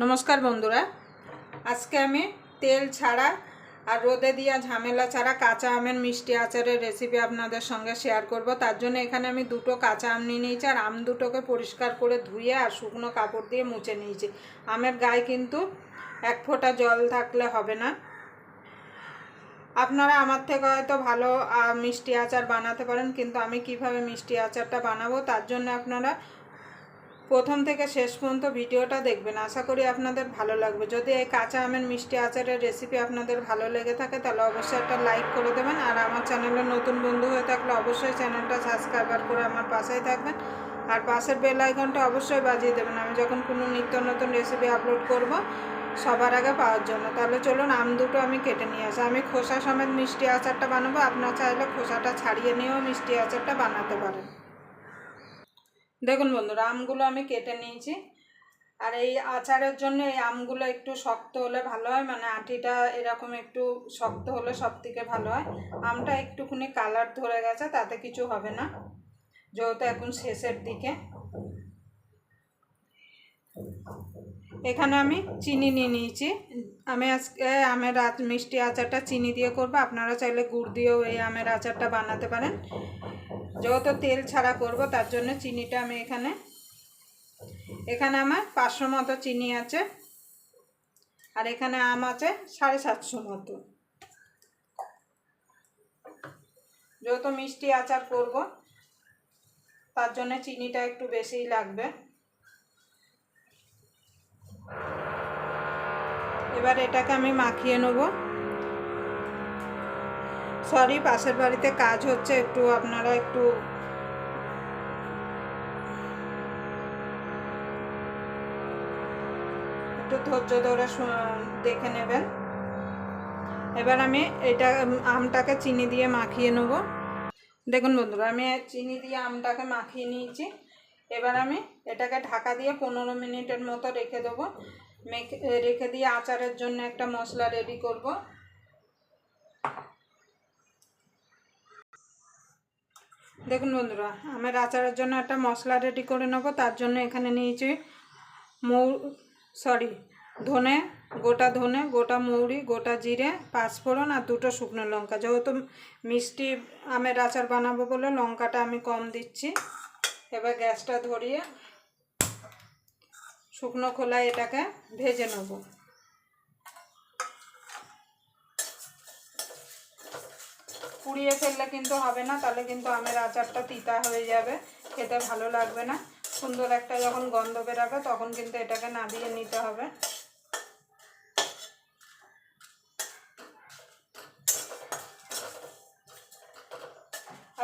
নমস্কার বন্ধুরা। আজকে আমি তেল ছাড়া আর রোদে দিয়া ঝামেলা ছাড়া কাঁচা আমের মিষ্টি আচারের রেসিপি আপনাদের সঙ্গে শেয়ার করব। তার জন্য এখানে আমি দুটো কাঁচা আম নিয়ে নিয়েছি আর আম দুটোকে পরিষ্কার করে ধুয়ে আর শুকনো কাপড় দিয়ে মুছে নিয়েছি। আমের গায়ে কিন্তু এক ফোঁটা জল থাকলে হবে না। আপনারা আমার থেকে হয়তো ভালো মিষ্টি আচার বানাতে পারেন, কিন্তু আমি কীভাবে মিষ্টি আচারটা বানাবো তার জন্য আপনারা প্রথম থেকে শেষ পর্যন্ত ভিডিওটা দেখবেন। আশা করি আপনাদের ভালো লাগবে। যদি এই কাঁচা আমের মিষ্টি আচারের রেসিপি আপনাদের ভালো লেগে থাকে, তাহলে অবশ্যই একটা লাইক করে দেবেন। আর আমার চ্যানেলে নতুন বন্ধু হয়ে থাকলে অবশ্যই চ্যানেলটা সাবস্ক্রাইবার করে আমার পাশেই থাকবেন। আর পাশের বেল আইকনটা অবশ্যই বাজিয়ে দেবেন। আমি যখন কোনো নিত্য নতুন রেসিপি আপলোড করব সবার আগে পাওয়ার জন্য। তাহলে চলুন, আম দুটো আমি কেটে নিয়ে আসি। আমি খোসা সমেত মিষ্টি আচারটা বানাবো। আপনার চাইলে খোসাটা ছাড়িয়ে নিয়েও মিষ্টি আচারটা বানাতে পারেন। দেখুন বন্ধুরা, আমগুলো আমি কেটে নিয়েছি। আর এই আচারের জন্য এই আমগুলো একটু শক্ত হলে ভালো হয় মানে আটিটা এরকম একটু শক্ত হলে সব থেকে ভালো হয়। আমটা একটুখানি কালার ধরে গেছে, তাতে কিছু হবে না, যেহেতু এখন শেষের দিকে। এখানে আমি চিনি নিয়ে নিয়েছি। আমি আজকে আমের মিষ্টি আচারটা চিনি দিয়ে করব। আপনারা চাইলে গুড় দিয়েও এই আমের আচারটা বানাতে পারেন। যেহেতু তেল ছাড়া করব, তার জন্য চিনিটা আমি এখানে এখানে আমার পাঁচশো মতো চিনি আছে, আর এখানে আম আছে সাড়ে সাতশো মতো। যেহেতু মিষ্টি আচার করব, তার জন্য চিনিটা একটু বেশিই লাগবে। এবার এটাকে আমি মাখিয়ে নেব। সরি, পাশের বাড়িতে কাজ হচ্ছে, একটু আপনারা একটু একটু ধৈর্য ধরে দেখে নেবেন। এবার আমি এটা আমটাকে চিনি দিয়ে মাখিয়ে নেব। দেখুন বন্ধুরা, আমি চিনি দিয়ে আমটাকে মাখিয়ে নিয়েছি। এবার আমি এটাকে ঢাকা দিয়ে পনেরো মিনিটের মতো রেখে দেবো। মেখে, রেখে দিয়ে আচারের জন্য একটা মশলা রেডি করব। দেখুন বন্ধুরা, আমার আচারের জন্য একটা মশলা রেডি করে নেব। তার জন্য এখানে নিয়েছি মৌ সরি ধনে, গোটা ধনে, গোটা মৌরি, গোটা জিরে, পাঁচফোড়ন আর দুটো শুকনো লঙ্কা। যেহেতু মিষ্টি আমের আচার বানাবো বলে লঙ্কাটা আমি কম দিচ্ছি, এবার গ্যাসটা ধরিয়ে শুকনো খোলায় এটাকে ভেজে নেব। পুড়িয়ে ফেললে কিন্তু হবে না, তাহলে কিন্তু আমের আচারটা তিতা হয়ে যাবে, খেতে ভালো লাগবে না। সুন্দর একটা যখন গন্ধ বেরাবে, তখন কিন্তু এটাকে নাবিয়ে নিতে হবে।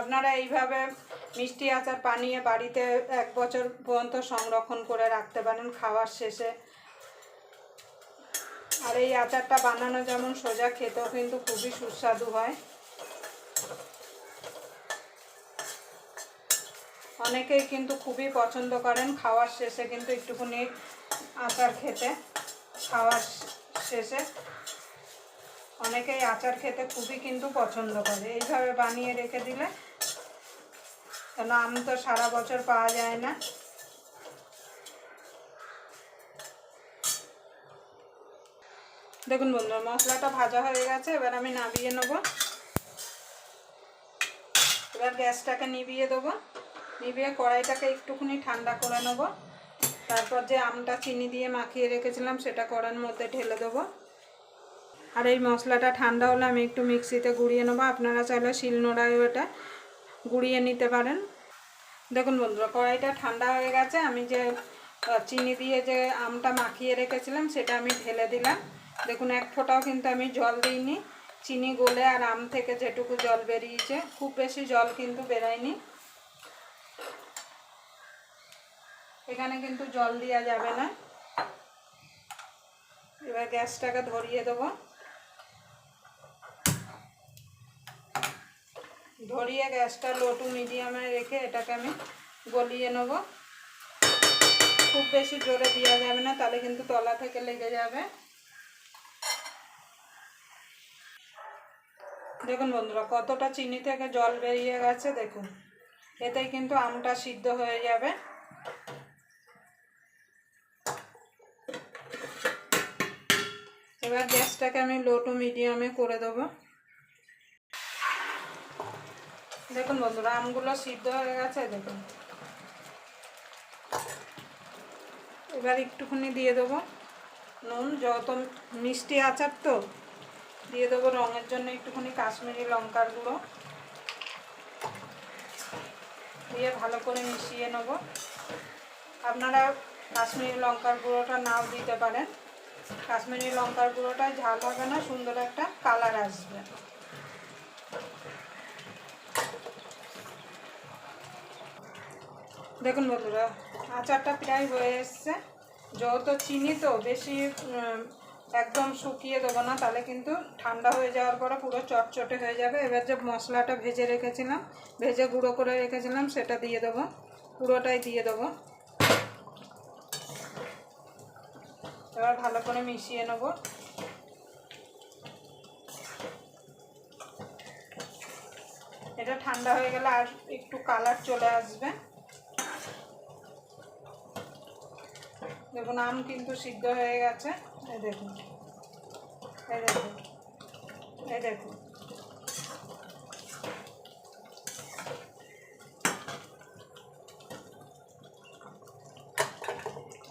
আপনারা এইভাবে মিষ্টি আচার বানিয়ে বাড়িতে এক বছর পর্যন্ত সংরক্ষণ করে রাখতে পারেন খাওয়ার শেষে। আর এই আচারটা বানানো যেমন সোজা, খেতেও কিন্তু খুবই সুস্বাদু হয়। অনেকেই কিন্তু খুবই পছন্দ করেন খাওয়ার শেষে কিন্তু একটুখানি আচার খেতে, খাওয়ার শেষে। অনেকেই আচার খেতে খুবই কিন্তু পছন্দ করে। এইভাবে বানিয়ে রেখে দিলে কেন আম তো সারা বছর পাওয়া যায় না। দেখুন বন্ধুরা, মশলাটা ভাজা হয়ে গেছে, এবার আমি নাবিয়ে নেব। এবার গ্যাসটাকে নিভিয়ে দেবো। নিভিয়ে কড়াইটাকে একটুখানি ঠান্ডা করে নেব। তারপর যে আমটা চিনি দিয়ে মাখিয়ে রেখেছিলাম, সেটা কড়ার মধ্যে ঢেলে দেবো। আর এই মশলাটা ঠান্ডা হলে আমি একটু মিক্সিতে গুঁড়িয়ে নেব। আপনারা চাইলে শিলনোড়ায় ওটা গুঁড়িয়ে নিতে পারেন। দেখুন বন্ধুরা, কড়াইটা ঠান্ডা হয়ে গেছে। আমি যে চিনি দিয়ে যে আমটা মাখিয়ে রেখেছিলাম, সেটা আমি ঢেলে দিলাম। দেখুন, এক ফোঁটাও কিন্তু আমি জল দিইনি। চিনি গলে আর আম থেকে যেটুকু জল বেরিয়েছে, খুব বেশি জল কিন্তু বেরোয়নি। এখানে কিন্তু জল দেওয়া যাবে না। এবার গ্যাসটাকে ধরিয়ে দেবো। ধরিয়ে গ্যাসটা লো টু মিডিয়ামে রেখে এটাকে আমি গলিয়ে নেব। খুব বেশি জোরে দেওয়া যাবে না, তাহলে কিন্তু তলা থেকে লেগে যাবে। দেখুন বন্ধুরা, কতটা চিনি থেকে জল বেরিয়ে গেছে, দেখুন। এতেই কিন্তু আমটা সিদ্ধ হয়ে যাবে। এবার গ্যাসটাকে আমি লো টু মিডিয়ামে করে দেবো। দেখুন বন্ধুরা, আমগুলো সিদ্ধ হয়ে গেছে, দেখুন। এবার একটুখানি দিয়ে দেবো নুন, যত মিষ্টি আচার তো, দিয়ে দেবো রঙের জন্য একটুখানি কাশ্মীরি লঙ্কার গুঁড়ো। দিয়ে ভালো করে মিশিয়ে নেব। আপনারা কাশ্মীরি লঙ্কার গুঁড়োটা নাও দিতে পারেন। কাশ্মীরি লঙ্কার গুঁড়োটা ঝাল হবে না, সুন্দর একটা কালার আসবে। দেখুন বন্ধুরা, আচারটা প্রায় হয়ে এসছে। যেহেতু চিনি তো বেশি একদম শুকিয়ে দেবো না, তাহলে কিন্তু ঠান্ডা হয়ে যাওয়ার পরে পুরো চটচটে হয়ে যাবে। এবার যে মশলাটা ভেজে রেখেছিলাম, ভেজে গুঁড়ো করে রেখেছিলাম, সেটা দিয়ে দেবো। পুরোটাই দিয়ে দেবো। এবার ভালো করে মিশিয়ে নেব। এটা ঠান্ডা হয়ে গেলে আর একটু কালার চলে আসবে। দেখুন, আম কিন্তু সিদ্ধ হয়ে গেছে। এই দেখুন। এই দেখুন। এই দেখুন।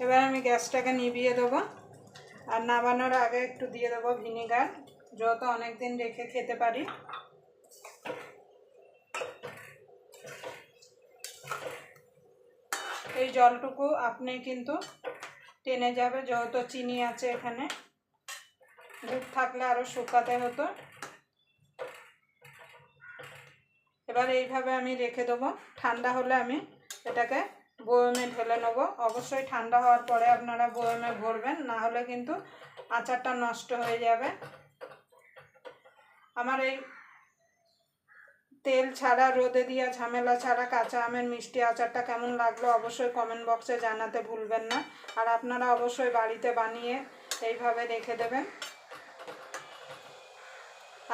এবার আমি গ্যাসটাকে নিভিয়ে দেবো। আর নামানোর আগে একটু দিয়ে দেবো ভিনিগার, যত অনেক দিন রেখে খেতে পারি। এই জলটুকু আপনি কিন্তু টেনে যাবে যেহেতু চিনি আছে এখানে। দুধ থাকলে আরও শুকাতে হতো। এবার এইভাবে আমি রেখে দেবো। ঠান্ডা হলে আমি এটাকে বয়মে ঢেলে নেব। অবশ্যই ঠান্ডা হওয়ার পরে আপনারা বয়মে ভরবেন, না হলে কিন্তু আচারটা নষ্ট হয়ে যাবে। আমার এই তেল ছাড়া, রোদে দিয়া ঝামেলা ছাড়া, কাঁচা আমের মিষ্টি আচারটা কেমন লাগল অবশ্যই কমেন্ট বক্সে জানাতে ভুলবেন না। আর আপনারা অবশ্যই বাড়িতে বানিয়ে এইভাবে রেখে দেবেন।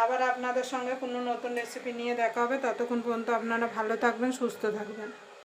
আবার আপনাদের সঙ্গে কোনো নতুন রেসিপি নিয়ে দেখা হবে। ততক্ষণ পর্যন্ত আপনারা ভালো থাকবেন, সুস্থ থাকবেন।